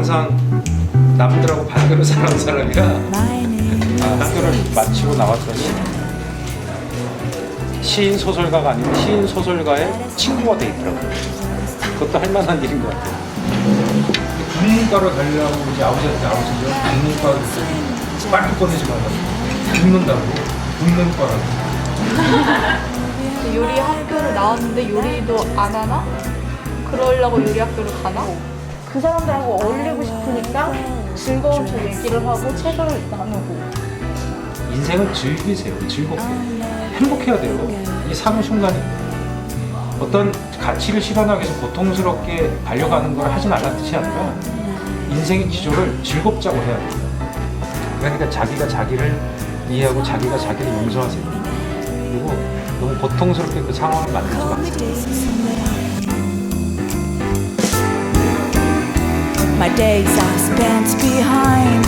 항상 남들하고 반대로 사는 사람이라 아, 학교를 마치고 나왔더니 시인 소설가가 아닌 시인 소설가의 친구가 돼 있더라고요. 그것도 할 만한 일인 것 같아요. 국문과를 가려고 이제 아버지한테 아버지가 국문과를 빨리 꺼내지 말라고 죽는다고 국문과라고 요리 학교를 나왔는데 요리도 안 하나? 그러려고 요리 학교를 가나? 그 사람들하고 어울리고 싶으니까 즐거운 저 얘기를 하고 책을 나누고 인생을 즐기세요. 즐겁게. 행복해야 돼요. 이 삶의 순간이 어떤 가치를 실현하기 위해서 고통스럽게 달려가는 걸 하지 말라는 뜻이 아니라 인생의 기조를 즐겁자고 해야 돼요. 그러니까 자기가 자기를 이해하고 자기가 자기를 용서하세요. 그리고 너무 고통스럽게 그 상황을 만들지 마세요. My days are spent behind